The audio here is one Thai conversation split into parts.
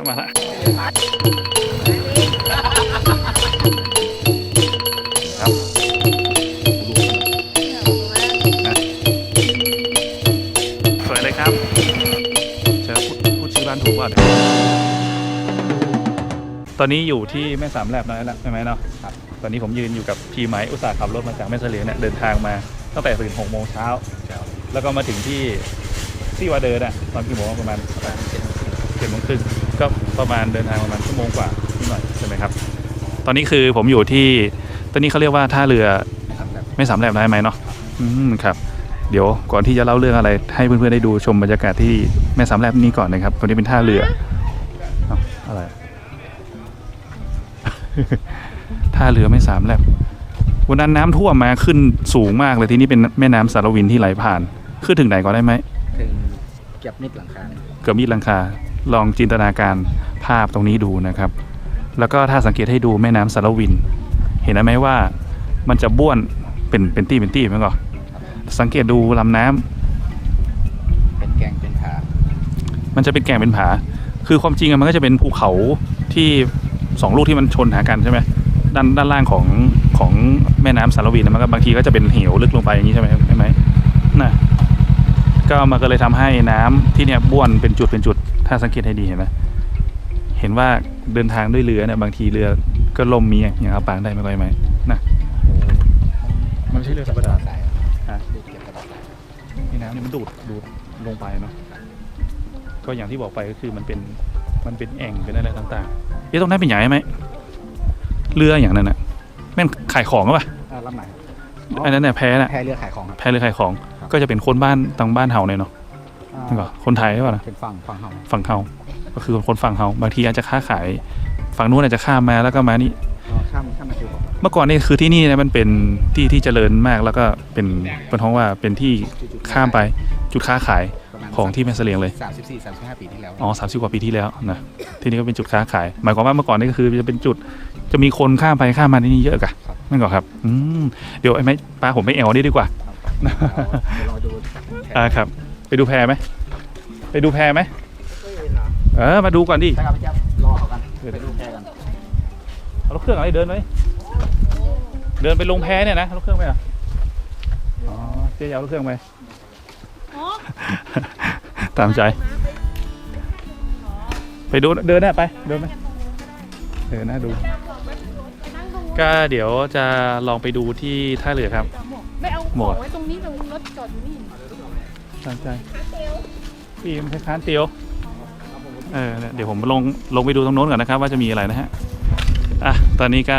ละมาละครับสวยเลยครับจะพูดพูดชื่อร้านถูกป่ะเนี่ยตอนนี้อยู่ที่แม่สามแลบน้อยแล้วใช่ไหมเนาะครับตอนนี้ผมยืนอยู่กับทีมไหมอุตสาห์ขับรถมาจากแม่เสลียงเนี่ยเดินทางมาตั้งแต่ตื่นหกโมงเช้า แล้วก็มาถึงที่ที่วาเดินอะตอนกี่โมงประมาณ เจ็ดโมงครึ่งก็ ประมาณเดินทางประมาณชั่วโมงกว่านิดหน่อยใช่ไหมครับ ตอนนี้คือผมอยู่ที่ตอนนี้เขาเรียกว่าท่าเรือไม่สามแลบได้ไหมเนาะอืมครับ เดี๋ยวก่อนที่จะเล่าเรื่องอะไร ให้เพื่อนๆได้ดูชมบรรยากาศที่แม่สามแลบนี้ก่อนนะครับตรงนี้เป็นท่าเรือเอ้าอะไร ท่าเรือไม่สามแลบวันนั้นน้ำท่วมมาขึ้นสูงมากเลยที่นี่เป็นแม่น้ำสารวินที่ไหลผ่าน ขึ้นถึงไหนก่อนได้ไหม ถึงเก็บนิดหลังคาเนี่ยเกือบมิดหลังคา ลองจินตนาการ ภาพตรงนี้ดูนะครับ แล้วก็ถ้าสังเกตให้ดูแม่น้ำสารวิน เห็นไหมว่ามันจะบ้วนเป็นเป็นตี้เป็นตี้ไหมก่อนสังเกตดูลำน้ำเป็นแกงเป็นขามันจะเป็นแก่งเป็นผา คือความจริงอะมันก็จะเป็นภูเขาที่สองลูกที่มันชนหากันใช่ไหมด้านด้านล่างของของแม่น้ำสารวินนะมันก็บางทีก็จะเป็นเหวลึกลงไปอย่างนี้ใช่ไหมใช่ไหมน่ะก็มันก็เลยทำให้น้ำที่เนี่ยบ้วนเป็นจุดเป็นจุด ถ้าสังเกตให้ดีเห็นไหม เห็นว่าเดินทางด้วยเรือเนี่ยบางทีเรือก็ล่มมีอย่างเอาปางได้ไม่ค่อยไหมนะมันไม่ใช่เรือธรรมดาสายฮะดูเก็บกระดาษสายนี่น้ำนี่มันดูดดูดลงไปเนาะก็อย่างที่บอกไปก็คือมันเป็นมันเป็นแอ่งเป็นอะไรต่างๆเอ๊ะตรงนั้นเป็นอย่างไรไหมเรืออย่างนั้นน่ะแม่นขายของหรือเปล่าอ่าลำไหนอันนั้นเนี่ยแพ้น่ะแพเรือขายของครับแพ้เรือขายของครับก็จะเป็นคนบ้านทางบ้านเฮาเนี่ยเนาะอ่านี่ก็คนไทยใช่ป่ะนะเป็นฝั่งฝั่งเฮาฝั่งเฮา ก็คือคนฝั่งเฮาบางทีอาจจะค้าขายฝั่งนู้นอาจจะข้ามมาแล้วก็มานี่อ๋อข้ามข้ามมาคือบอกเมื่อก่อนนี่คือที่นี่เนี่ยมันเป็นที่ที่เจริญมากแล้วก็เป็นเป็นท้องว่าเป็นที่ข้ามไปจุดค้าขายประมาณของที่แม่เสลียงเลยสามสิบสี่สามสิบห้าปีที่แล้วอ๋อสามสิบกว่าปีที่แล้วนะที่นี่ก็เป็นจุดค้าขาย หมายความว่าเมื่อก่อนนี่ก็คือจะเป็นจุดจะมีคนข้ามไปข้ามมาที่นี่เยอะกะนั่นก่อนครับอืมเดี๋ยวไอ้ไม่ป้าผมไม่แอวนี่ดีกว่าครับเดี๋ยวเราดูแผนอ่าครับ ไปดูแพไหมไปดูแพไหม เออมาดูก่อนดิใช่ครับพี่แจ๊บรอเขากันไปดูแพกันเอารถเครื่องอะไรเดินไหมเดินไปลงแพเนี่ยนะเอารถเครื่องไปเหรออ๋อเจ๊จะเอารถเครื่องไปอ๋อตามใจ ไปดูเดินได้ไปเดินไหมเดินนะดูนั่งตรงก็เดี๋ยวจะลองไปดูที่ท่าเรือครับไม่เอาหมขวอดงไว้ตรงนี้ตรงรถจอดอยู่นี่ตามใจปีมคล้ายๆเตียว เออเนี่ยเดี๋ยวผมลงลงไปดูตรงโน้นก่อนนะครับ ว่าจะมีอะไรนะฮะอะตอนนี้ก็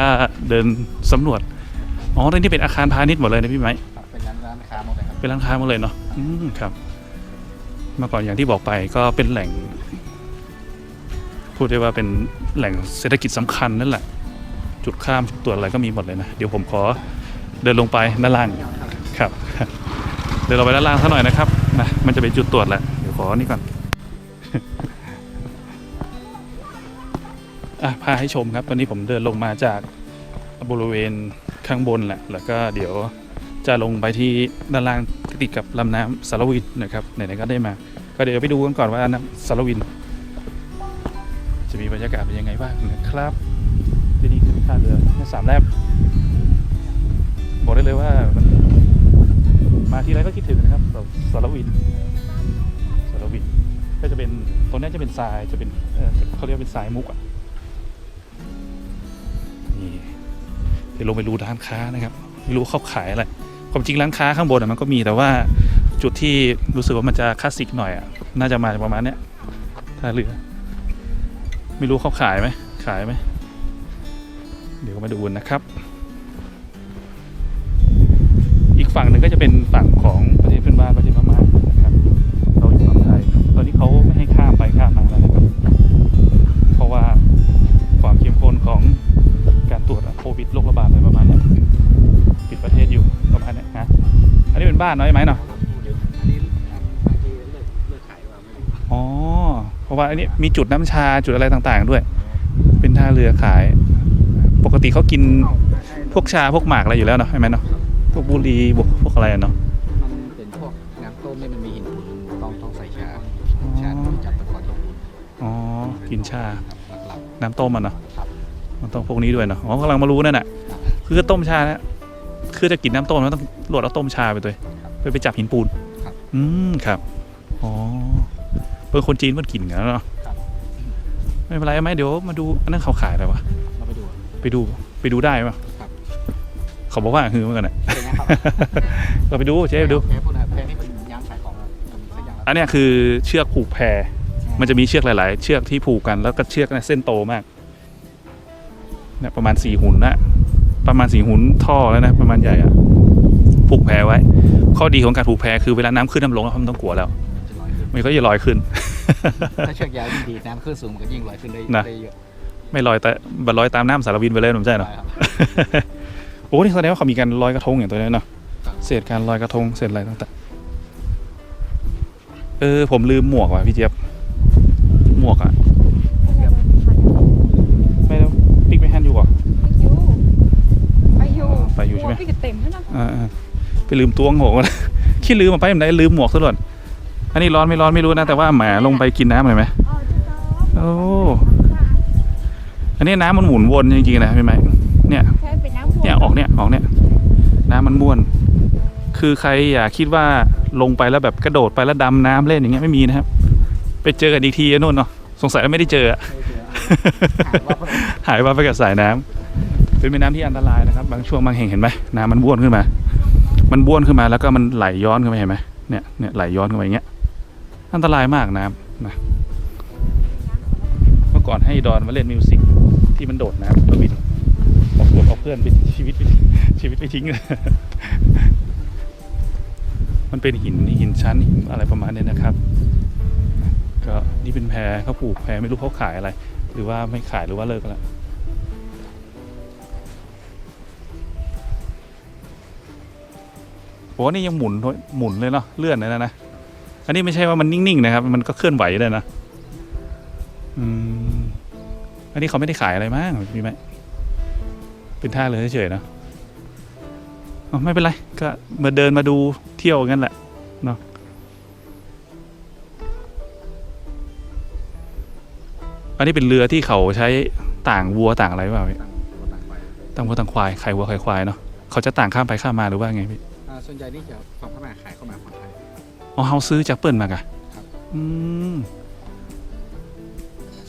เดินสำรวจอ๋อตรงนี้เป็นอาคารพาณิชย์หมดเลยนะพี่ไหมครับเป็นร้านร้านค้าหมดเลยครับเป็นร้านค้าหมดเลยเนาะอืมครับเมื่อก่อนอย่างที่บอกไปก็เป็นแหล่ง พูดได้ว่าเป็นแหล่งเศรษฐกิจสำคัญนั่นแหละ จุดข้ามจุดตรวจอะไรก็มีหมดเลยนะ เดี๋ยวผมขอเดินลงไปด้านล่างครับ เดินลงไปด้านล่างสักหน่อยนะครับนะมันจะเป็นจุดตรวจแหละเดี๋ยวขอนี่ก่อน อะพาให้ชมครับ ตอนนี้ผมเดินลงมาจากบริเวณข้างบนแหละ แล้วก็เดี๋ยวจะลงไปที่ด้านล่างติดกับลำน้ำสารวินนะครับไหนๆก็ได้มา ก็เดี๋ยวไปดูกันก่อนว่าน้ำสารวิน จะมีบรรยากาศเป็นยังไงบ้างนะครับที่นี่คือท่าเรือแม่สามแลบบอกได้เลยว่ามันมาที่ไรก็คิดถึงนะครับแบบสารวินสารวินก็จะเป็นตรงนี้จะเป็นทรายจะเป็นเขาเรียกเป็นทรายมุกอะ เดี๋ยวลงไปดูร้านค้านะครับไม่รู้เขาขายอะไรความจริงร้านค้าข้างบนอะมันก็มีแต่ว่าจุดที่รู้สึกว่ามันจะคลาสสิกหน่อยอะน่าจะมาประมาณเนี้ยท่าเรือ ไม่รู้เขาขายไหมขายไหมเดี๋ยวมาดูนนะครับ อีกฝั่งหนึ่งก็จะเป็นฝั่งของประเทศเพื่อนบ้านประเทศพม่านะครับเราอยู่ฝั่งไทยตอนนี้เขาไม่ให้ข้ามไปข้ามมาแล้วนะครับเพราะว่าความเข้มข้นของ ตรวจโควิดโรคระบาดอะไรประมาณเนี้ยปิดประเทศอยู่ประมาณเนี้ยนะอันนี้เป็นบ้านน้อยไหมเนาะอันนี้บางทีเลิกเลิกขายว่าไม่รู้อ๋อเพราะว่าอันนี้มีจุดน้ำชาจุดอะไรต่างๆ ด้วย เป็นท่าเรือขาย ปกติเขากินพวกชาพวกหมากอะไรอยู่แล้วเนาะใช่ไหมเนาะพวกบุหรี่พวกพวกอะไรอะเนาะมันเป็นพวกน้ำต้มนี่มันมีหินปูนต้องต้องใส่ชาชาต้องจับตะกอนหินปูนอ๋อเป็นกินชาครับหลักน้ำต้มมันเนาะๆครับ มันต้องพวกนี้ด้วยเนาะอ๋อกำลังมารู้นั่นน่ะคือต้มชานะคือจะกินน้ำต้มมันต้องโหลดเอาต้มชาไปด้วยไปไปจับหินปูนครับอืมครับอ๋อเป็นคนจีนมันกินกันเนาะครับไม่เป็นไรไหมเดี๋ยวมาดูอันนั้นเขาขายอะไรวะเราไปดูไปดูไปดูได้ปะครับเขาบอกว่าคือเหมือนกันน่ะเป็นไงครับเราไปดูเจ๊ไปดูแพพูดนะแพนี่เป็นยางขายของอะมันสักอย่างอันเนี้ยคือเชือกผูกแพมันจะมีเชือกหลาย ๆ เชือกที่ผูกกันแล้วก็เชือกเนี่ยเส้นโตมาก เนี่ยประมาณสี่หุ่นนะประมาณสี่หุ่นท่อแล้วนะประมาณใหญ่อะผูกแพไว้ ข้อดีของการผูกแพคือเวลาน้ำขึ้นน้ำลงแล้วมันต้องกลัวแล้วจะลอยขึ้นมันก็จะลอยขึ้น ถ้าเชือกยาวยิ่งดีน้ำขึ้นสูงมันก็ยิ่งลอยขึ้นได้นะได้เยอะไม่ลอยแต่บัดลอยตามน้ำสารวินไปเลยผมใช่เนาะใช่ครับโอ้นี่แสดงว่าเขามีการลอยกระทงอย่างตัวนี้เนาะเศษการลอยกระทงเศษอะไรต่างๆเออผมลืมหมวกว่ะพี่เจี๊ยบหมวกอะไม่แล้วปิ๊กไม่แฮนด์อยู่ก่อ ไปอยู่ ไปอยู่ใช่ไหม พี่ก็เต็มแล้วนะ อ่าๆ ไปลืมตัวงงขี้ลืมมาไปไหนลืมหมวกซะด่วนอันนี้ร้อนไม่ร้อนไม่รู้นะแต่ว่าหมาลงไปกินน้ำเลยไหมอ๋อจะต้อโอ้อันนี้น้ำมันหมุนวนจริงๆนะพี่ไหมเนี่ยแค่เป็นน้ำเนี่ยออกเนี่ยออกเนี่ยน้ำมันม้วน คือใครอย่าคิดว่าลงไปแล้วแบบกระโดดไปแล้วดำน้ำเล่นอย่างเงี้ยไม่มีนะครับ ไปเจอกันอีกทีอะนู่นเนาะสงสัยว่าไม่ได้เจออะหายว่าเพิ่งหายว่าไปกับสายน้ำเป็นแม่น้ำที่อันตรายนะครับ บางช่วงบางแห่งเห็นไหมน้ำมันบ้วนขึ้นมา มันบ้วนขึ้นมาแล้วก็มันไหลย้อนขึ้นมาเห็นไหมเนี่ยเนี่ยไหลย้อนขึ้นมาอย่างเงี้ยอันตรายมากน้ำนะเมื่อก่อนให้ดอนมาเล่นมิวสิกที่มันโดดน้ำแล้วบินเอาเพื่อนเอาเพื่อนไปชีวิตไปชีวิตไปทิ้งเลยมันเป็นหินหินชั้นหินอะไรประมาณนี้นะครับ ก็นี่เป็นแพรเขาปลูกแพรไม่รู้เขาขายอะไร หรือว่าไม่ขายหรือว่าเลิกแล้ว โอ้นี่ยังหมุนหมุนเลยเนาะเลื่อนเลยนะนะอันนี้ไม่ใช่ว่ามันนิ่งๆนะครับ มันก็เคลื่อนไหวเลยนะอืมอันนี้เขาไม่ได้ขายอะไรมากมีไหมเป็นท่าเรือเฉยๆนะอ๋อไม่เป็นไร ก็มาเดินมาดูเที่ยวกันแหละเนาะอันนี้เป็นเรือที่เขาใช้ต่างวัวต่างอะไรเปล่าพี่ต่างวัวต่างควายไข่วัวไข่ควายเนาะเขาจะต่างข้ามไปข้ามมาหรือว่าไงพี่ ส่วนใหญ่นี่จะฝั่งพม่าขายเข้ามาฝั่งไทย อ๋อเฮาซื้อจากเปิ้ลมากะครับ อืม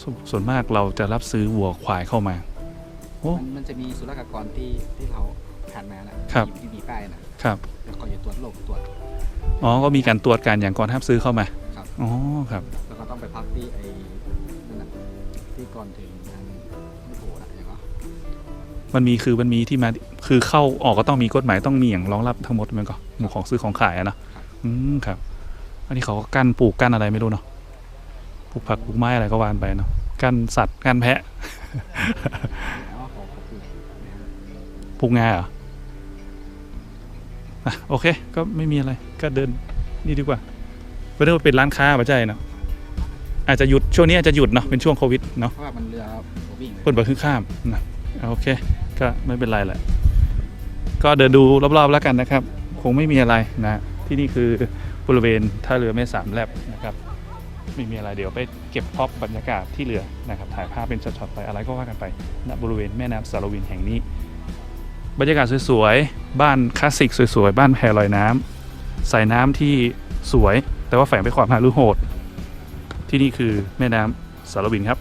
สวนส่วนมากเราจะรับซื้อวัวควายเข้ามา โอ้ มันมันจะมีศุลกากรที่ที่เราผ่านมานะครับ ที่มีป้ายนะครับ แล้วก็อยู่ตรวจโรคตรวจ อ๋อ ก็มีการตรวจการอย่างก่อนห้ามซื้อเข้ามาครับ อ๋อ ครับ แล้วก็ต้องไปพักที่ไอ้นั่นน่ะที่ก่อนถึง มันมีคือมันมีที่มาคือเข้าออกก็ต้องมีกฎหมายต้องมีอย่างรองรับทั้งหมดมันก็หมู่ของซื้อของขายอะเนาะอืมครับ อันนี้เขาก็กั้นปลูกกั้นอะไรไม่รู้เนาะปลูกผักปลูกไม้อะไรก็วานไปเนาะกั้นสัตว์กั้นแพะแล้วก็ขอขอบคุณนะครับปลูกงาเหรออะโอเค ก็ไม่มีอะไรก็เดินนี่ดีกว่าเพราะว่าเป็นร้านค้าป่ะใจเนาะอาจจะหยุดช่วงนี้อาจจะหยุดเนาะเป็นช่วงโควิดเนาะเพราะว่ามันเรือหัววิ่งเลยเปิดเปิดขึ้นข้ามนะอะโอเค ก็ไม่เป็นไรแหละ ก็เดินดูรอบๆแล้วกันนะครับ คงไม่มีอะไรนะ ที่นี่คือบริเวณท่าเรือแม่สามแลบนะครับไม่มีอะไรเดี๋ยวไปเก็บพ็อปบรรยากาศที่เรือนะครับถ่ายภาพเป็นช็อตๆไปอะไรก็ว่ากันไปณบริเวณแม่น้ำสารวินแห่งนี้ บรรยากาศสวยๆ บ้านคลาสสิกสวยๆ บ้านแพลอยน้ำสายน้ำที่สวย แต่ว่าแฝงไปความหารือโหด ที่นี่คือแม่น้ำสารวินครับ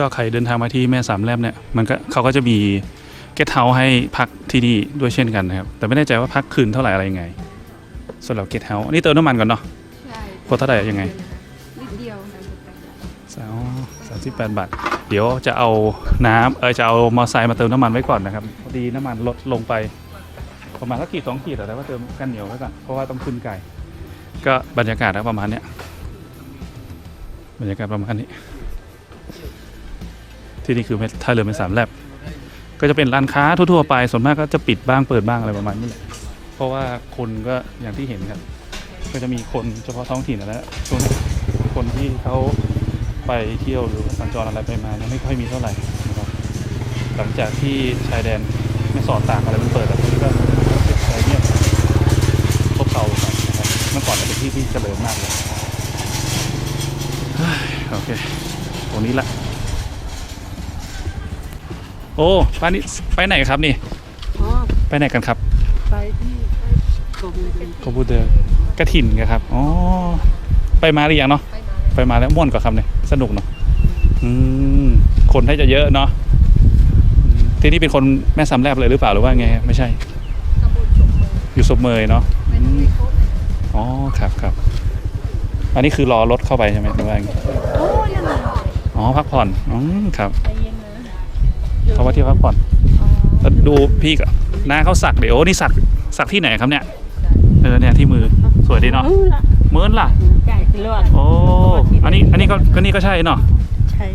ก็ใครเดินทางมาที่แม่สามแลบเนี่ยมันก็เขาก็จะมีเกสเฮาให้พักที่นี่ด้วยเช่นกันนะครับ แต่ไม่แน่ใจว่าพักคืนเท่าไหร่อะไรยังไงสำหรับเกสเฮาอันนี้เติมน้ำมันก่อนเนาะใช่คนเท่าไหร่ยังไงนิดเดียวนะสามสามสิบแปดบาทเดี๋ยวจะเอาน้ำเออจะเอามอเตอร์ไซค์มาเติมน้ำมันไว้ก่อนนะครับพอดีน้ำมันลดลงไปประมาณสักขีดสองขีดแต่ว่าเติมกันเหนียวไว้ก่อนเพราะว่าต้องขึ้นไกลก็บรรยากาศก็ประมาณเนี้ยบรรยากาศประมาณนี้ ที่นี่คือท่าเรือเป็นสามแลบก็จะเป็นร้านค้าทั่วๆไปส่วนมากก็จะปิดบ้างเปิดบ้างอะไรประมาณนี้แหละเพราะว่าคนก็อย่างที่เห็นครับก็จะมีคนเฉพาะท้องถิ่นแหละช่วงคนที่เขาไปเที่ยวหรือสัญจรอะไรไปมาเนี่ยไม่ค่อยมีเท่าไหร่นะครับหลังจากที่ชายแดนไม่สอดต่างอะไรมันเปิดแล้วมันก็เรียบร้อยเงียบซบเซาไปนะครับเมื่อก่อนเป็นที่ที่เจริญมากเลยเฮ้ยโอเคตรงนี้ละ โอ้ป้านี่ไปไหนครับนี่ อ๋อไปไหนกันครับไปที่กรมเลยคอมพิวเตอร์กระถิ่นกันครับอ๋อไปมาหรือยังเนาะไปมาแล้วม่วนกว่าครับเนี่ยสนุกเนาะอืมคนให้จะเยอะเนาะอืมที่นี่เป็นคนแม่สำแลบเลยหรือเปล่าหรือว่าไง ไม่ใช่ ตำบลจุกเมืองอยู่ศพเมยเนาะไม่ต้องไปโคตรเลยอ๋อครับครับอันนี้คือรอรถเข้าไปใช่ไหมหรือว่าไงโอ้ยนั่นน่ะอ๋อพักผ่อนอืมครับใจ เย็นนะเขาว่าเที่ยวพักผ่อนอ๋อแล้วดูพี่กับน้าเขาสักเดี๋ยวนี่สักสักที่ไหนครับเนี่ยเออเนี่ยที่มือสวยดีเนาะรู้ละเหมือนล่ะไก่ลวกโอ้อันนี้อันนี้ก็ก็นี่ก็ใช่เนาะใช่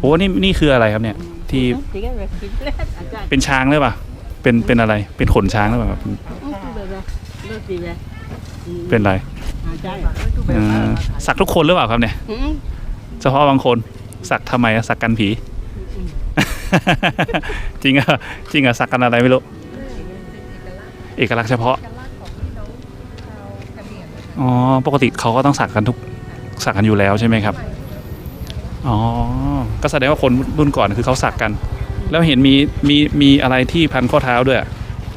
โอ้นี่นี่คืออะไรครับเนี่ย ที่ที่ก็แบบคิดเล่นอาจารย์เป็นช้างหรือเปล่าเป็นเป็นอะไรเป็นขนช้างหรือเปล่าครับแบบแบบรู้สิแบบเป็นอะไรอาจารย์เออสักทุกคนหรือเปล่าครับเนี่ยอืมเฉพาะบางคนสักทำไมอะสักกันผี จริงอะจริงอะสักกันอะไรไม่รู้ เอกลักษณ์เฉพาะ อ๋อ ปกติเขาก็ต้องสักกันทุกสักกันอยู่แล้วใช่ไหมครับ อ๋อ ก็แสดงว่าคนรุ่นก่อนคือเขาสักกัน แล้วเห็นมีมีมีอะไรที่พันข้อเท้าด้วย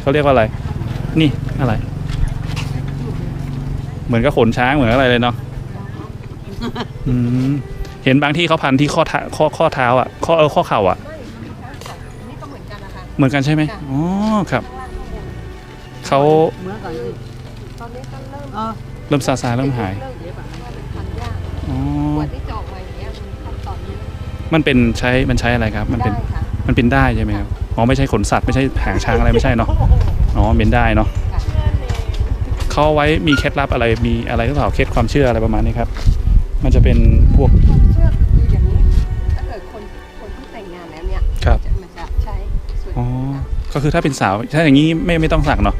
เขาเรียกว่าอะไร นี่อะไร เหมือนกับขนช้างเหมือนอะไรเลยเนาะ อืม เห็นบางที่เขาพันที่ข้อเท้าข้อข้อเท้าอะข้อเออข้อเข่าอะไม่ถ้าของนี่ก็เหมือนกันนะคะเหมือนกันใช่ไหมค่ะอ๋อครับเขาเมื่อก่อนตอนนี้ก็เริ่มอ๋อเริ่มซาซาเริ่มหายเริ่มเดี๋ยวแบบว่ามันพันยากอ๋อกว่าที่จะออกมาอย่างเงี้ยมันขั้นตอนนี้มันเป็นใช้มันใช้อะไรครับ มันเป็นได้ค่ะ มันเป็นได้ใช่ไหมครับอ๋อไม่ใช่ขนสัตว์ไม่ใช่หางช้างอะไรไม่ใช่เนาะอ๋อเป็นได้เนาะค่ะ เขาเอาไว้มีเคล็ดลับอะไรมีอะไรหรือเปล่าเคล็ดความเชื่ออะไรประมาณนี้ครับ มันจะเป็นพวกความเชื่อคืออย่างนี้ถ้าเกิดคนคนที่แต่งงานแล้วเนี่ยครับจะมันจะใช้ส่วนอ๋อนี้ค่ะก็คือถ้าเป็นสาวถ้าอย่างนี้ไม่ไม่ต้องสักเนาะ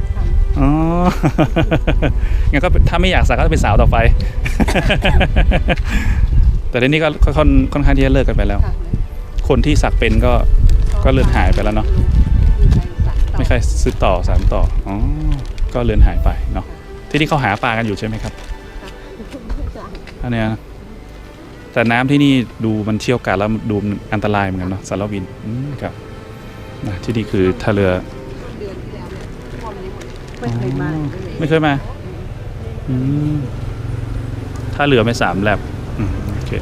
อ๋องั้นก็ถ้าไม่อยากสักก็เป็นสาวต่อไป แต่เดี๋ยวนี้ก็ก็ค่อนค่อนข้างที่จะเลิกกันไปแล้วค่ะคนที่สักเป็นก็ก็เลือนหายไปแล้วเนาะไม่ใครซื้อต่อสามต่ออ๋อก็เลือนหายไปเนาะที่นี่เขาหาปลากันอยู่ใช่ไหมครับ อันเนี้ยนะแต่น้ำที่นี่ดูมันเชี่ยวกาดแล้วดูอันตรายเหมือนกันเนาะสารวินอืมครับนะที่นี่คือท่าเรือเดือนที่แล้วเนี่ยท่วมนี้หมดไม่เคยมาไม่เคยมาอืมท่าเรือไม่สามแลบโอเค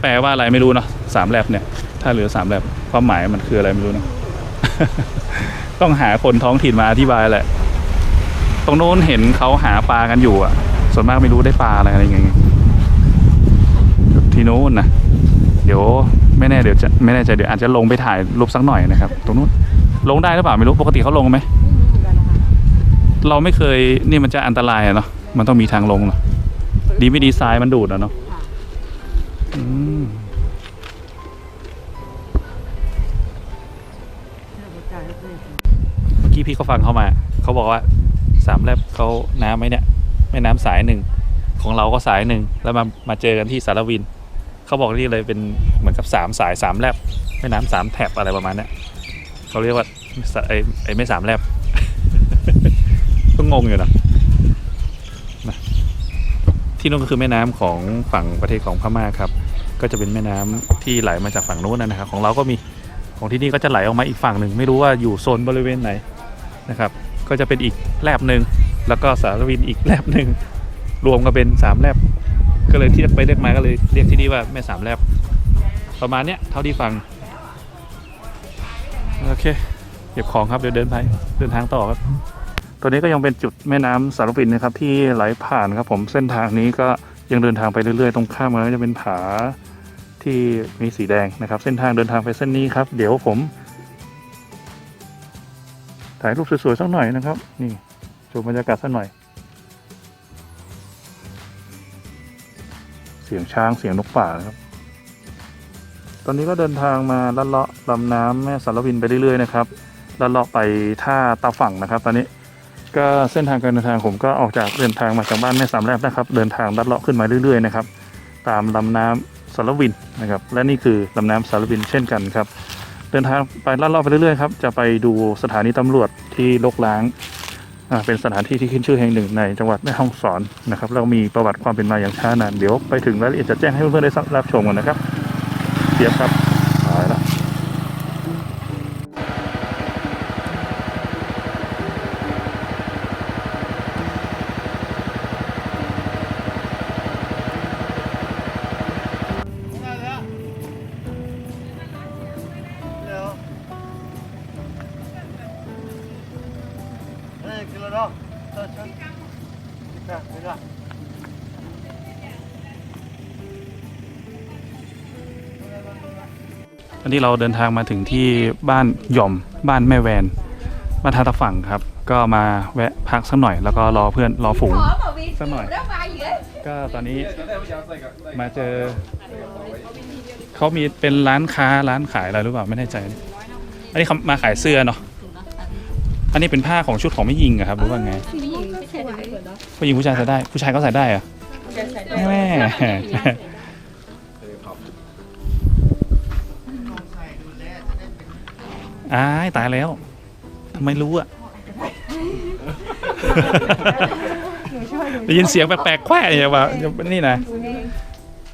แปลว่าอะไรไม่รู้เนาะสามแลบเนี่ยท่าเรือสามแลบความหมายมันคืออะไรไม่รู้เนาะต้องหาคนท้องถิ่นมาอธิบายแหละ ตรงโน้นเห็นเขาหาปลากันอยู่อะ ส่วนมากไม่รู้ได้ปลาอะไรอะไรอย่างเงี้ยที่โน้นนะเดี๋ยวไม่แน่เดี๋ยวจะไม่แน่ใจเดี๋ยวอาจจะลงไปถ่ายรูปสักหน่อยนะครับ ตรงนู้นลงได้หรือเปล่าไม่รู้ปกติเขาลงไหมไม่รู้เหมือนกันนะคะเราไม่เคยนี่มันจะอันตรายอะเนาะมันต้องมีทางลงเนาะดีไม่ดีไซน์มันดูดอะเนาะอืมเมื่อกี้พี่เขาฟังเขามา เขาบอกว่าสามแลบเขาน้ำไหมเนี่ย แม่น้ำสายหนึ่งของเราก็สายหนึ่งแล้วมามาเจอกันที่สารวิน เขาบอกที่เลยเป็นเหมือนกับสามสายสามแลบแม่น้ำสามแถบอะไรประมาณนี้เขาเรียกว่าไอไอไม่สามแลบก็งงอยู่นะที่นู่นก็คือแม่น้ำของฝั่งประเทศของพม่าครับ ก็จะเป็นแม่น้ำที่ไหลมาจากฝั่งโน้นนะครับ ของเราก็มีของที่นี่ก็จะไหลออกมาอีกฝั่งหนึ่งไม่รู้ว่าอยู่โซนบริเวณไหนนะครับ ก็จะเป็นอีกแลบหนึ่ง แล้วก็สารวินอีกแลบหนึ่งรวมกันเป็นสามแลบก็เลยที่ไปเรียกมาก็เลยเรียกที่นี่ว่าแม่สามแลบประมาณเนี้ยเท่าที่ฟังโอเคเก็บของครับเดี๋ยวเดินไปเดินทางต่อครับตัวนี้ก็ยังเป็นจุดแม่น้ำสารวินนะครับที่ไหลผ่านครับผมเส้นทางนี้ก็ยังเดินทางไปเรื่อยๆ ตรงข้ามกันก็จะเป็นผาที่มีสีแดงนะครับ เส้นทางเดินทางไปเส้นนี้ครับ เดี๋ยวผมถ่ายรูปสวยๆสักหน่อยนะครับ นี่ ชมบรรยากาศสักหน่อย เสียงช้างเสียงนกป่านะครับ ตอนนี้ก็เดินทางมาลัดเลาะลำน้ำแม่สารวินไปเรื่อยๆนะครับลัดเลาะไปท่าตาฝั่งนะครับ ตอนนี้ก็เส้นทางการเดินทางผมก็ออกจากเดินทางมาจากบ้านแม่สามแลบนะครับ เดินทางลัดเลาะขึ้นมาเรื่อยๆนะครับ ตามลำน้ำสารวินนะครับ และนี่คือลำน้ำสารวินเช่นกันครับ เดินทางไปลัดเลาะไปเรื่อยๆครับ จะไปดูสถานีตำรวจที่ลกล้าง เป็นสถานที่ที่ขึ้นชื่อแห่งหนึ่งในจังหวัดแม่ฮ่องสอนนะครับ เรามีประวัติความเป็นมาอย่างช้านาน เดี๋ยวไปถึงรายละเอียดจะแจ้งให้เพื่อนๆได้รับชมกันนะครับเสียครับ อันนี้เราเดินทางมาถึงที่บ้านหย่อมบ้านแม่แวนบ้านท่าตะฝั่งครับ ก็มาแวะพักสักหน่อยแล้วก็รอเพื่อนรอฝูง Khó mà vì Sao rồi? đó vai gì ấy ก็ตอนนี้มาเจอ เขามีเป็นร้านค้าร้านขายอะไรหรือเปล่าไม่แน่ใจ อันนี้เขามาขายเสื้อเนาะอันนี้เป็นผ้าของชุดของไม่ยิงอะครับหรือว่าไงผู้หญิงผู้ชายใส่ได้ ผู้ชายก็ใส่ได้เหรอะแม่ อ้ายตายแล้วทำไมรู้อะได้ยินเสียงแปลกๆแควะอย่างว่านี่นะ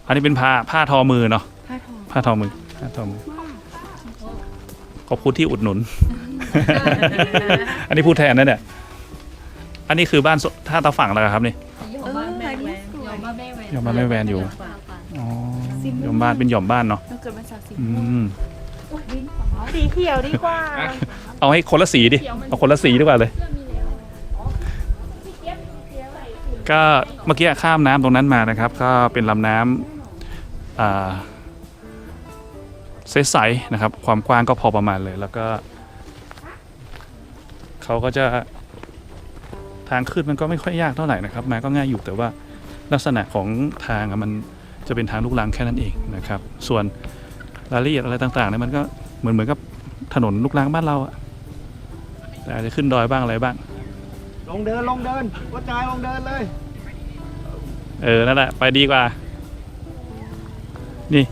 อันนี้เป็นผ้าผ้าทอมือเนาะผ้าทอมือผ้าทอมือขอบคุณที่อุดหนุน อันนี้พูดแทนนั่นเนี่ยอันนี้คือบ้านสท่าตาฝั่งแล้วครับนี่ Ừ, mà đi sủa. ยอมบ้านแม่แวนอยู่ อ๋อยอมบ้านเป็นหย่อมบ้านเนาะอืม สีเขียวดีกว่า เอาให้คนละสีดิ เอาคนละสีดีกว่าเลย ก็เมื่อกี้ข้ามน้ำตรงนั้นมานะครับ ก็เป็นลำน้ำอ่าใสๆนะครับ ความกว้างก็พอประมาณเลย แล้วก็เขาก็จะทางขึ้นมันก็ไม่ค่อยยากเท่าไหร่นะครับ มาก็ง่ายอยู่แต่ว่าลักษณะของทางอะมันจะเป็นทางลูกรังแค่นั้นเองนะครับ ส่วนรายละเอียดอะไรต่างๆเนี่ยมันก็ เหมือนเหมือนกับถนนลูกรังบ้านเราอะแต่อาจจะขึ้นดอยบ้างอะไรบ้าง ลงเดินลงเดินวัดใจลงเดินเลย เออ นั่นแหละ ไปดีกว่า นี่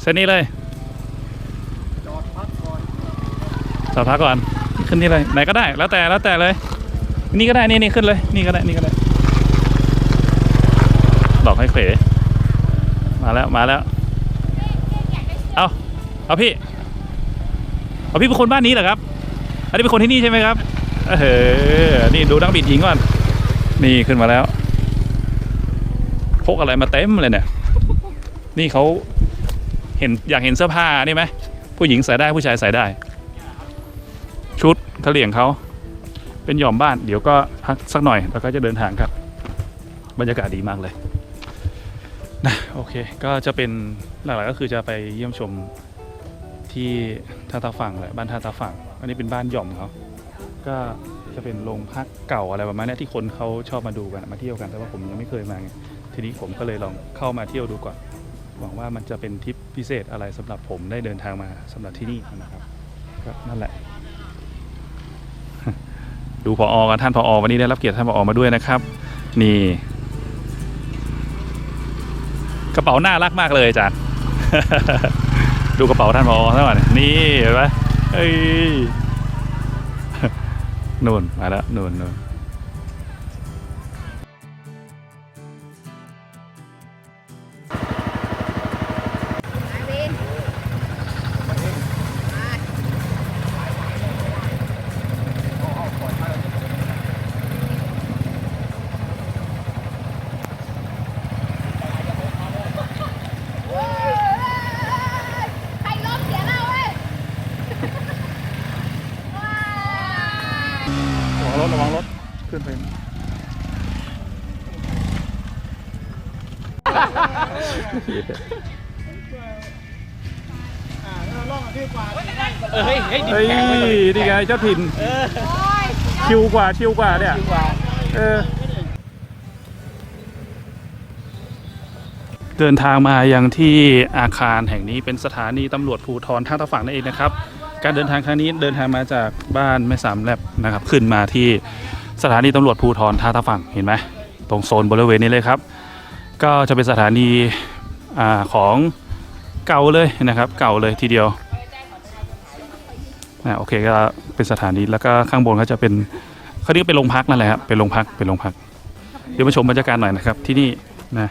เส้นนี้เลย จอดพักก่อนจอดพักก่อน ขึ้นนี่เลย ไหนก็ได้ แล้วแต่ แล้วแต่เลย นี่ก็ได้ นี่นี่ขึ้นเลย นี่ก็ได้ นี่ก็ได้ ดอกให้เขว มาแล้วมาแล้ว เอาเอาพี่ เอาพี่เป็นคนบ้านนี้เหรอครับ อันนี้เป็นคนที่นี่ใช่ไหมครับเออนี่ดูนักบิดหญิงก่อน นี่ขึ้นมาแล้ว พกอะไรมาเต็มเลยเนี่ย นี่เขาเห็นอยากเห็นเสื้อผ้านี่ไหม ผู้หญิงใส่ได้ผู้ชายใส่ได้ ชุดกะเหลี่ยงเขา เป็นหย่อมบ้าน เดี๋ยวก็พักสักหน่อยแล้วก็จะเดินทางครับ บรรยากาศดีมากเลย นะโอเค ก็จะเป็นหลักๆก็คือจะไปเยี่ยมชมที่ท่าตาฝั่งแหละบ้านท่าตาฝั่ง อันนี้เป็นบ้านหย่อมเขาก็จะเป็นโรงพักเก่าอะไรประมาณนี้ที่คนเขาชอบมาดูกันมาเที่ยวกันแต่ว่าผมยังไม่เคยมาไงทีนี้ผมก็เลยลองเข้ามาเที่ยวดูก่อน หวังว่ามันจะเป็นทริปพิเศษอะไรสำหรับผมได้เดินทางมาสำหรับที่นี่นะครับก็นั่นแหละ ดูพออกันท่านพออวันนี้ได้รับเกียรติท่านพออมาด้วยนะครับ นี่ กระเป๋าน่ารักมากเลยอาจารย์ ดูกระเป๋าท่านพอท่านก่อนนี่เห็นไหมเอ้ยนู่นมาแล้วนู่นนู่น เฮ้ยเฮ้ยเฮ้ยนี่ไงเจ้าถิ่นชิวกว่าชิวกว่าเนี่ยเออ เดินทางมายังที่อาคารแห่งนี้เป็นสถานีตำรวจภูธรท่าตะฝั่งนั่นเองนะครับ การเดินทางครั้งนี้เดินทางมาจากบ้านแม่สามแลบนะครับ ขึ้นมาที่สถานีตำรวจภูธรท่าตะฝั่งเห็นไหมตรงโซนบริเวณนี้เลยครับ ก็จะเป็นสถานีอของเก่าเลยนะครับ เก่าเลยทีเดียวอ่าโอเคก็เป็นสถานีแล้วก็ข้างบนก็จะเป็นเขาเรียกเป็นโรงพักนั่นแหละครับเป็นโรงพักเป็นโรงพัก เดี๋ยวมาชมบรรยากาศหน่อยนะครับที่นี่นะ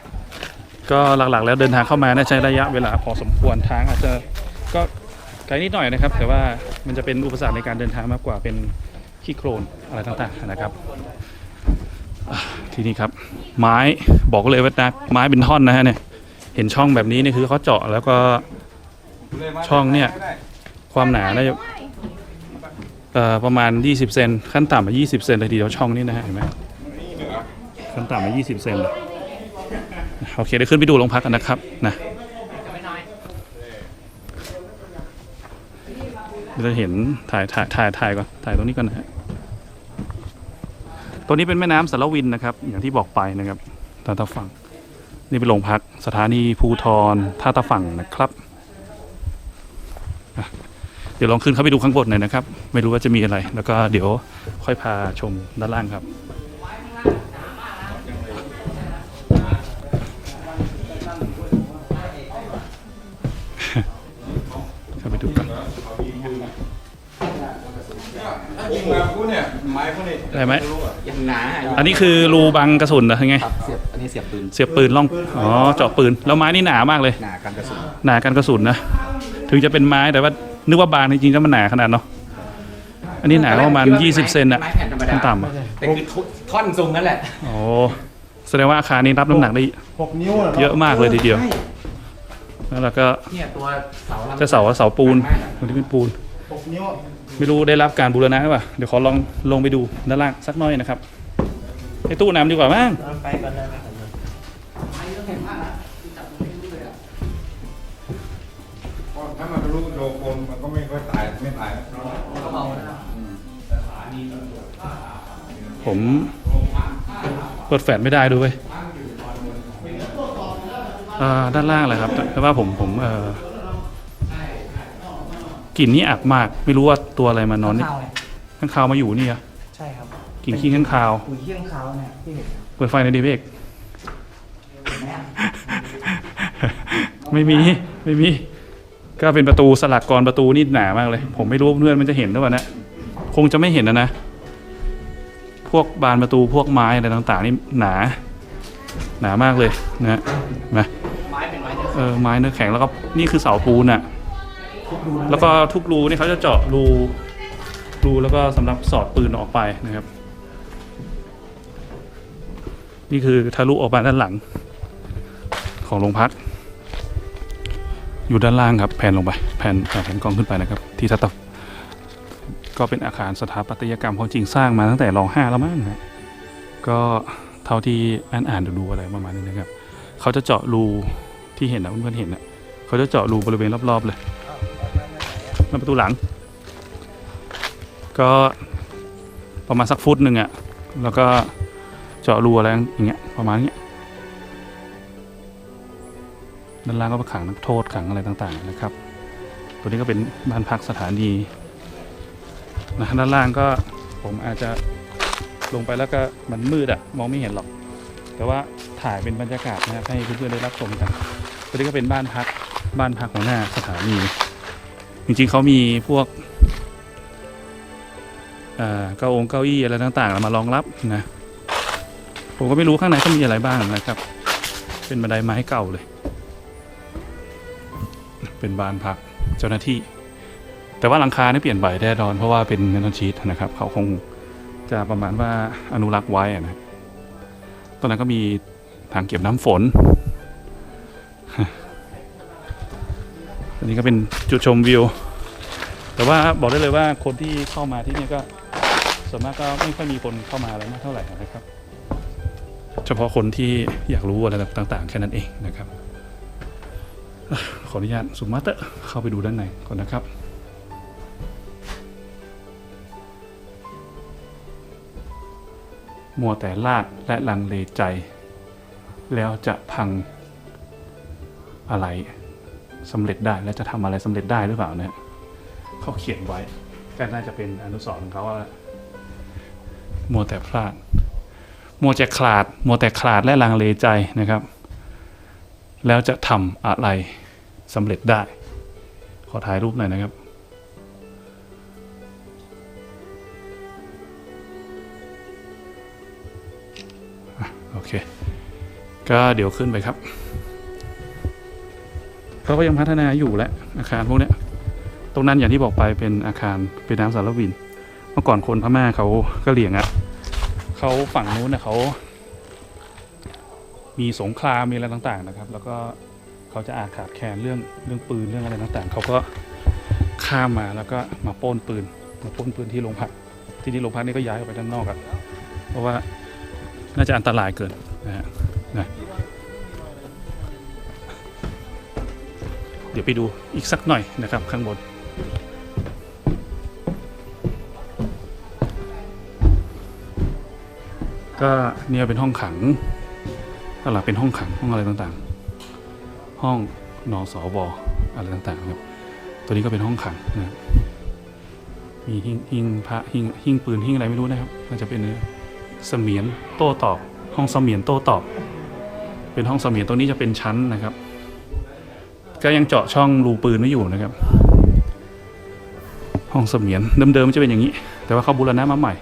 ก็หลักๆแล้วเดินทางเข้ามาน่าใช้ระยะเวลาพอสมควรทางอาจจะก็ไกลนิดหน่อยนะครับ แต่ว่ามันจะเป็นอุปสรรคในการเดินทางมากกว่าเป็นขี้โคลนอะไรต่างๆนะครับ ที่นี่ครับ ไม้บอกเลยว่านะไม้เป็นท่อนนะฮะเนี่ยเห็นช่องแบบนี้นี่คือเขาเจาะแล้วก็ช่องเนี่ยความหนาน่าจะประมาณ 20 เซนขั้นต่ำมา20 เซนเลยทีเดียวช่องนี้นะฮะเห็นไหมขั้นต่ำมา20 เซนเลยโอเคเดี๋ยวขึ้นไปดูโรงพักกันนะครับนะเดี๋ยวจะเห็นถ่ายถ่ายถ่ายถ่ายก่อนถ่ายตรงนี้ก่อนนะฮะ ตัวนี้เป็นแม่น้ำสารวินนะครับ อย่างที่บอกไปนะครับท่าตะฝั่งนี่เป็นโรงพักสถานีภูทรท่าตะฝั่งนะครับ เดี๋ยวลองขึ้นเข้าไปดูข้างบนหน่อยนะครับ ไม่รู้ว่าจะมีอะไร แล้วก็เดี๋ยวค่อยพาชมด้านล่างครับเข้าไปดูกันยิงมาพวกเนี่ยไม้พวกนี้ได้ไหมยัง หนาอันนี้คือรูบังกระสุนเหรอไง ครับเสียบอันนี้เสียบปืนเสียบปืนล่องอ๋อเจาะปืนแล้วไม้นี่หนามากเลย หนากันกระสุนหนากันกระสุนนะถึงจะเป็นไม้แต่ว่านึกว่าบางจริงๆแล้วมันหนาขนาดเนาะอันนี้หนาก็ประมาณ 20 เซนอะไม้แผ่นธรรมดาขั้นต่ำอะแต่คือท่อนซุงนั่นแหละโอ้แสดงว่าอาคารนี้รับน้ำหนักได้หกนิ้วเหรอเยอะมากเลยทีเดียวใช่แล้วเราก็เนี่ยตัวเสาลำจะเสาเสาปูนมากอะตรงนี้เป็นปูน หกนิ้วอะ ไม่รู้ได้รับการบูรณะหรือเปล่าเดี๋ยวขอลองลงไปดูด้านล่างสักหน่อยนะครับไอ้ตู้น้ำดีกว่ามั้งถ้ามันทะลุโดนคนมันก็ไม่ค่อยตายไม่ตายนะผมเปิดแฟลชไม่ได้ด้วยอ่อด้านล่างเลยครับแต่ว่าผมผมเอ่อ กลิ่นนี่อับมาก ไม่รู้ว่าตัวอะไรมานอนนี่ข้าวไงข้างคาวมาอยู่นี่เหรอะใช่ครับกลิ่นขี้ข้างคาว ปุ๋ยเยี่ยงขาวเนี่ยที่เห็นเปิดไฟในอยดีเบก เห็นไหมอะไม่มีไม่มี ก็เป็นประตูสลักกรประตูนี่หนามากเลย ผมไม่รู้ว่าเพื่อนมันจะเห็นหรือเปล่านะคงจะไม่เห็นนะนะพวกบานประตูพวกไม้อะไรต่างๆ นี่หนา หนามากเลยนะฮะเห็นไหมไม้เป็นไม้เนื้อเออไม้เนื้อแข็งแล้วก็นี่คือเสาปูนอะ แล้วก็ทุกรูนี่เขาจะเจาะรูรูแล้วก็สำหรับสอดปืนออกไปนะครับ นี่คือทะลุออกมาด้านหลัง ของโรงพัก อยู่ด้านล่างครับแผ่นลงไปแผ่นแผ่นกล้องขึ้นไปนะครับ ที่ทัตก็เป็นอาคารสถาปัตยกรรมของจริงสร้างมาตั้งแต่รห้าแล้วมั้งนะก็เท่าที่อ่านอ่านดูอะไรประมาณนี้นะครับ เขาจะเจาะรูที่เห็นนะเพื่อนๆเห็นนะเขาจะเจาะรูบริเวณรอบๆเลย แล้วประตูหลัง ก็ประมาณสักฟุตหนึ่งอะแล้วก็เจาะรูอะไรอย่างเงี้ยประมาณเนี้ยด้านล่างก็ขังนักโทษขังอะไรต่างๆนะครับ ตัวนี้ก็เป็นบ้านพักสถานีนะด้านล่างก็ผมอาจจะลงไปแล้วก็มันมืดอะมองไม่เห็นหรอก แต่ว่าถ่ายเป็นบรรยากาศนะครับให้เพื่อนๆได้รับชมกันตัวนี้ก็เป็นบ้านพักบ้านพักหัวหน้าสถานี จริงๆเขามีพวกเก้าองเก้าอี้อะไรต่างๆ มารองรับนะ ผมก็ไม่รู้ข้างในเขามีอะไรบ้างนะครับ เป็นบันไดไม้เก่าเลย เป็นบ้านพักเจ้าหน้าที่ แต่ว่าหลังคาเนี่ยเปลี่ยนใหม่แน่นอนเพราะว่าเป็นเมทัลชีตนะครับ เขาคงจะประมาณว่าอนุรักษ์ไว้นะตอนนั้นก็มีถังเก็บน้ำฝน นนี้ก็เป็นจุดชมวิว แต่ว่าบอกได้เลยว่าคนที่เข้ามาที่นี่ก็ส่วนมากก็ไม่ค่อยมีคนเข้ามาอะไรมากเท่าไหร่นะครับ เฉพาะคนที่อยากรู้อะไรต่างๆแค่นั้นเองนะครับขออนุญาตสุมาเตอร์เข้าไปดูด้านในก่อนนะครับมัวแต่ลาดและลังเลใจ แล้วจะพังอะไร สำเร็จได้และจะทำอะไรสำเร็จได้หรือเปล่าเนี่ยเขาเขียนไว้ก็น่าจะเป็นอนุสรณ์ของเขาว่ามัวแต่พลาดมัวแต่ขาดมัวแต่ขาดและลังเลใจนะครับ แล้วจะทำอะไรสำเร็จได้ ขอถ่ายรูปหน่อยนะครับโอเค ก็เดี๋ยวขึ้นไปครับ เขาก็ยังพัฒนาอยู่แหละอาคารพวกเนี้ยตรงนั้นอย่างที่บอกไปเป็นอาคารเป็นน้ำสารวิน เมื่อก่อนคนพม่าเขาก็เหลี่ยงอะเขาฝั่งนู้นนะเขา มีสงครามมีอะไรต่างๆนะครับ แล้วก็เขาจะอาขาดแคลนเรื่องเรื่องปืนเรื่องอะไรต่างๆเขาก็ข้ามมาแล้วก็มาป้นปืนมาป้นปืนที่โรงพัก ที่นี่โรงพักนี่ก็ย้ายออกไปด้านนอกอะเพราะว่าน่าจะอันตรายเกิน เดี๋ยวไปดูอีกสักหน่อยนะครับข้างบน ก็เนี่ยเป็นห้องขังตลาดเป็นห้องขังห้องอะไรต่างๆ ห้องนอสอบออะไรต่างๆครับตัวนี้ก็เป็นห้องขังนะมีหิ้งหิ้งพระหิ้งหิ้งปืนหิ้งอะไรไม่รู้นะครับน่าจะเป็นเสมียนโต้ตอบ ห้องเสมียนโต้ตอบ เป็นห้องเสมียนตัวนี้จะเป็นชั้นนะครับ ก็ยังเจาะช่องรูปืนไว้อยู่นะครับ ห้องเสมียนเดิมๆจะเป็นอย่างนี้ แต่ว่าเขาบูรณะมาใหม่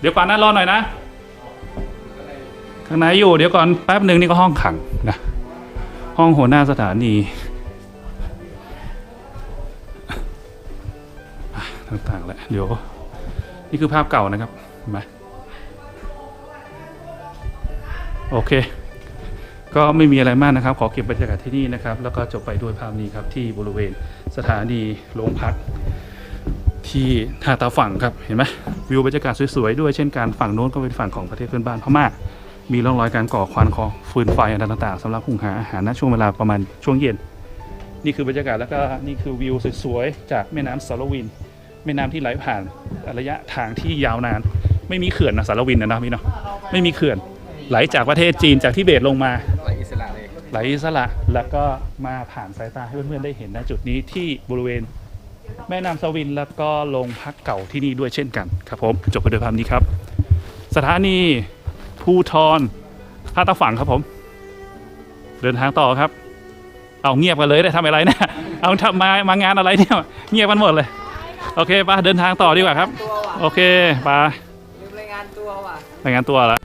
เดี๋ยวก่อนนะรอหน่อยนะ ข้างในอยู่เดี๋ยวก่อนแป๊บหนึ่งนี่ก็ห้องขังนะ ห้องหัวหน้าสถานีต่างๆแหละเดี๋ยว นี่คือภาพเก่านะครับเห็นไหมโอเค ก็ไม่มีอะไรมากนะครับ ขอเก็บบรรยากาศที่นี่นะครับ แล้วก็จบไปด้วยภาพนี้ครับที่บริเวณสถานีโรงพักที่ท่าตาฝั่งครับเห็นไหมวิวบรรยากาศสวยๆด้วยเช่นกันฝั่งโน้นก็เป็นฝั่งของประเทศเพื่อนบ้านพม่ามีร่องรอยการก่อควันของฟืนไฟอะไรต่างๆสำหรับหุงหาอาหารณช่วงเวลาประมาณช่วงเย็น นี่คือบรรยากาศแล้วก็นี่คือวิวสวยๆจากแม่น้ำสารวิน แม่น้ำที่ไหลผ่านระยะทางที่ยาวนาน ไม่มีเขื่อนนะสารวินนะนะพี่เนาะไม่มีเขื่อนไหลจากประเทศจีนจากทิเบตลงมาไหลอิสระเลยไหลอิสระแล้วก็มาผ่านสายตาให้เพื่อนๆได้เห็นณจุดนี้ที่บริเวณแม่น้ำสวินแล้วก็โรงพักเก่าที่นี่ด้วยเช่นกันครับผมจบไปด้วยภาพนี้ครับ สถานีภูทรท่าตะฝั่งครับผม เดินทางต่อครับ เอาเงียบกันเลยได้ทำอะไรเนี่ยเอาทำมามางานอะไรเนี่ยเงียบกันหมดเลย โอเคไปเดินทางต่อดีกว่าครับตัวว่ะโอเคไปลืมรายงานตัวว่ะรายงานตัวแล้ว